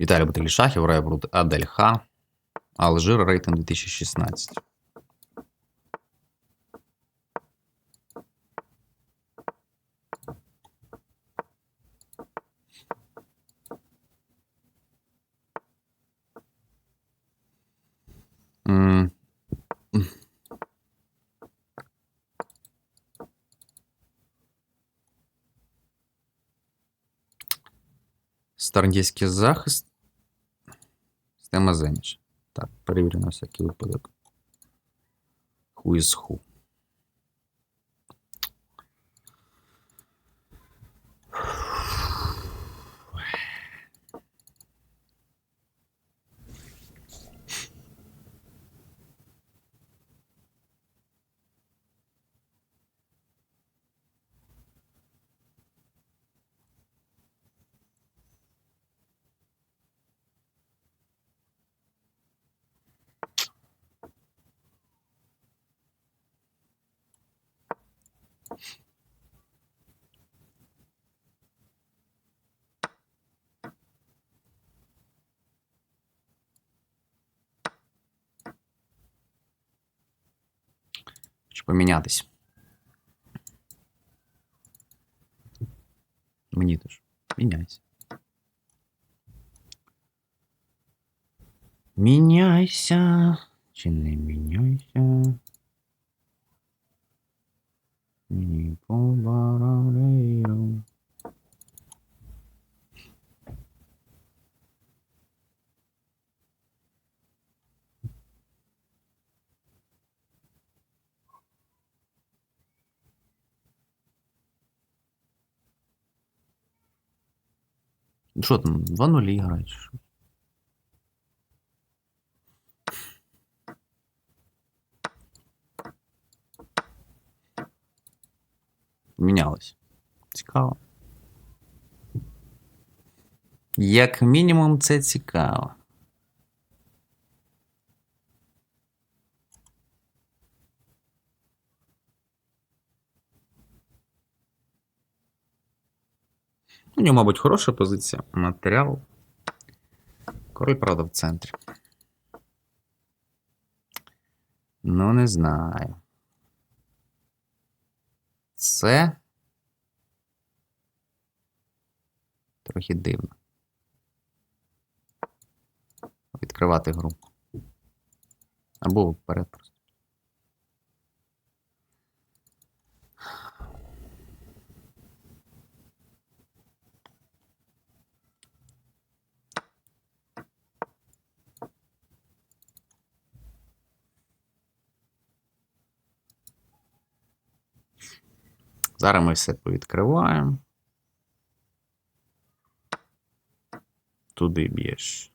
Віталій Баталій Шахів, Райбруд Адельха, Алжир, рейтинг 2016. М, Старндійський захист. Система Зеніч. Так, перевірю на всякий випадок. Who is who. Хочу помінятись. Мені теж. Міняйся. Міняйся. Чи не міняйся? Мені по. Ну Що там, 2-0 грають? Мінялось. Цікаво. Як мінімум, це цікаво. У нього, мабуть, хороша позиція. Матеріал. Король, правда, в центрі. Ну, не знаю. Це. Трохи дивно. Відкривати гру. Або вперед просто. Зараз ми все повідкриваємо. Туди б'єш.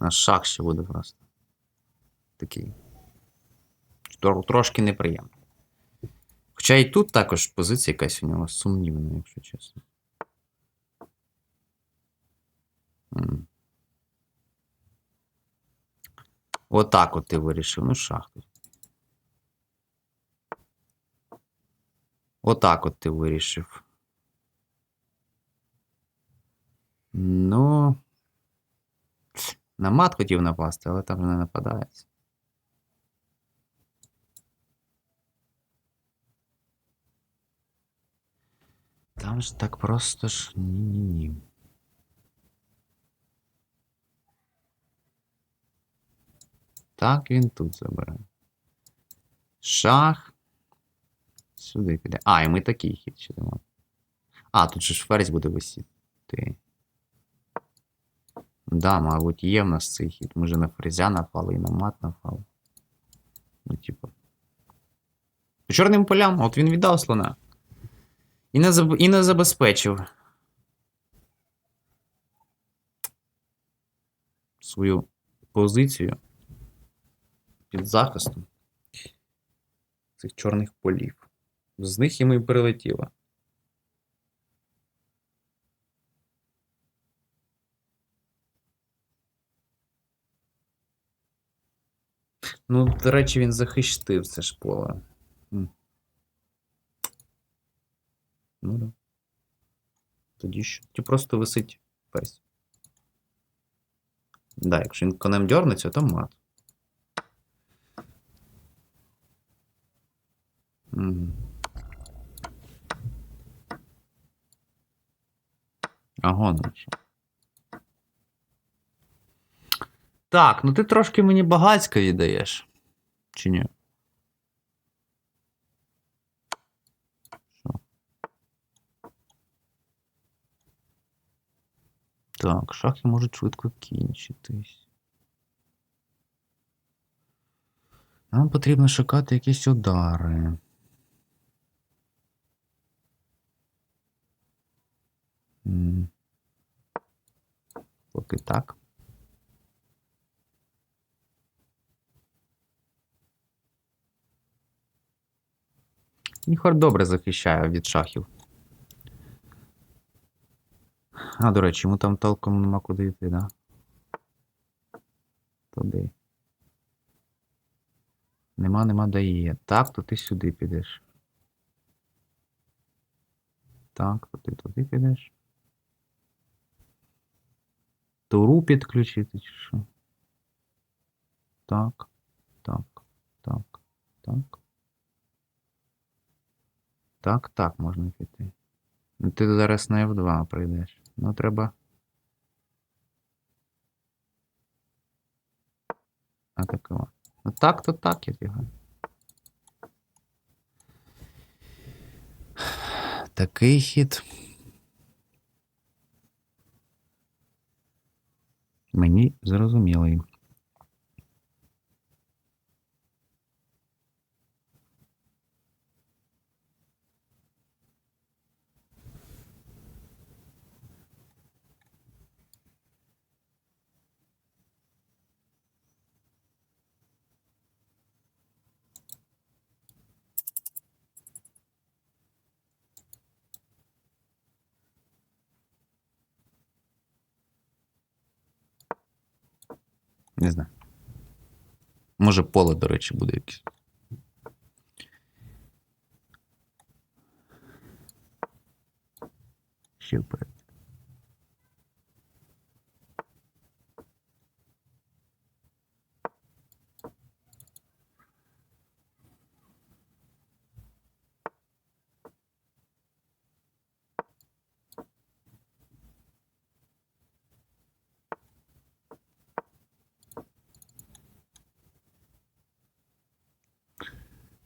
На шаг ще буде просто. Такий. Трошки неприємно. Хоча і тут також позиція якась у нього сумнівна, якщо чесно. Отак от ти вирішив. Ну, шахти. Отак от ти вирішив. Ну. На мат хотів напасти, але там не нападається. Там ж так просто ж ні-ні-ні. Так він тут забере. Шах. Сюди піде. А, і ми такий хід ще. А, тут же ж ферзь буде висіти. Да, мабуть, є в нас цей хід. Ми же на фрезя напали і на мат напали. Ну, типу. По чорним полям, от він віддав слона. І не, заб... і не забезпечив. Свою позицію під захистом цих чорних полів. З них йому і прилетіло. Ну, до речі, він захистив це ж поле. Ну да. Тоді що? Тоді просто висить ферзь. Да, якщо він конем дернеться, то мат. Угу. Ага, ну що. Так, ну ти трошки мені багацько віддаєш. Чи ні? Так, шахи можуть швидко кінчитись. Нам потрібно шукати якісь удари. Поки так. Ніхор добре захищає від шахів. А, до речі, йому там толком нема куди йти, да? Туди. Нема, нема де є. Так, то ти сюди підеш. Так, то ти туди підеш. Туру підключити чи що? Так, так, так, так. Так, так, можна піти. Ну, ти зараз на F2 прийдеш. Ну, треба. Атакувати. Ну так, то так, я бігаю. Такий хід. Мені зрозумілий. Не знаю. Може, поле, до речі, буде якесь. Ще вперед.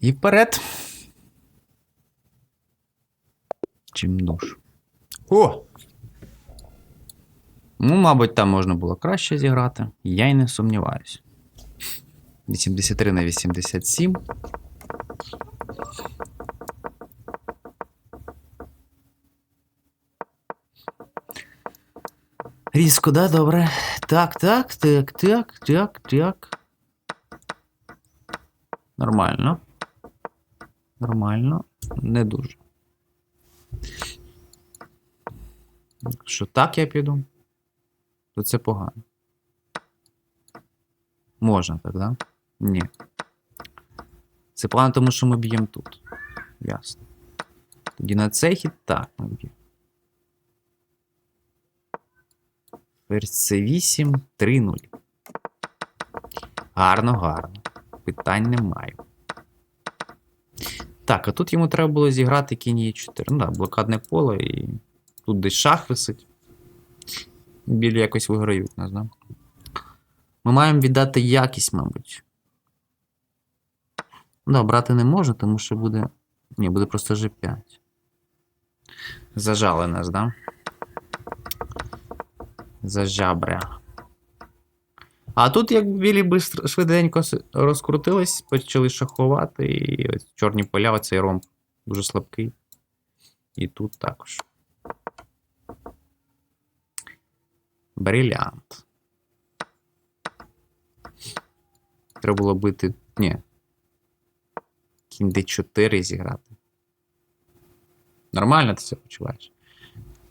І вперед. Чим душ. О! Ну, мабуть, там можна було краще зіграти. Я й не сумніваюся. 83 на 87. Різко, да, добре. Так, так, так, так, так, так. Нормально. Нормально. Не дуже. Якщо так я піду, то це погано. Можна так, да? Ні. Це погано, тому що ми б'ємо тут. Ясно. Тоді на цей хід так ми б'ємо. Ферзь C8, 3-0. Гарно, гарно. Питань немає. Так, а тут йому треба було зіграти кінь Е4. Ну так, блокадне поле і тут десь шах висить. Білі якось виграють нас, да? Ми маємо віддати якість, мабуть. Ну, да, брати не можна, тому що буде. Ні, буде просто G5. Зажали нас, да? Зажабря. А тут, як білі бистро, швиденько розкрутились, почали шахувати, і ось чорні поля, оцей ромб дуже слабкий. І тут також. Брилянт. Треба було бити. Ні. Кінь D4 зіграти. Нормально ти це почуваєш?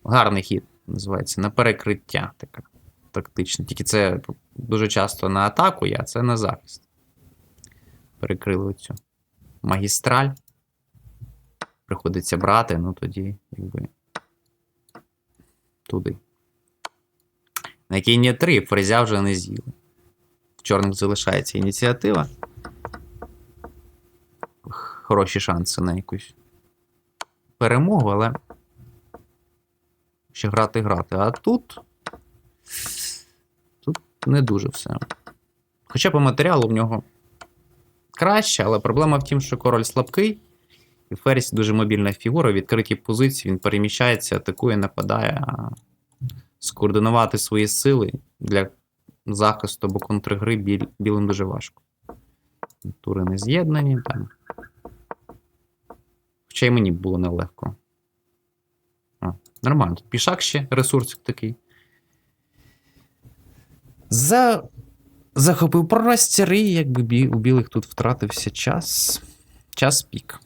Гарний хід називається на перекриття така тактична. Тільки це дуже часто на атаку, а це на захист. Перекрили оцю магістраль. приходиться брати, ну тоді, якби. Туди. На кінні 3 ферзя вже не з'їли. В чорних залишається ініціатива. Хороші шанси на якусь перемогу, але ще грати грати. А тут. Не дуже все. Хоча по матеріалу в нього краще, але проблема в тім, що король слабкий, і Ферзь дуже мобільна фігура, в відкритій позиції він переміщається, атакує, нападає. А скоординувати свої сили для захисту або контргри білим дуже важко. Тури не з'єднані там. Хоча й мені було нелегко. А, нормально. Пішак ще, ресурсик такий. За... Захопив простір, і якби у білих тут втратився час. Час пік.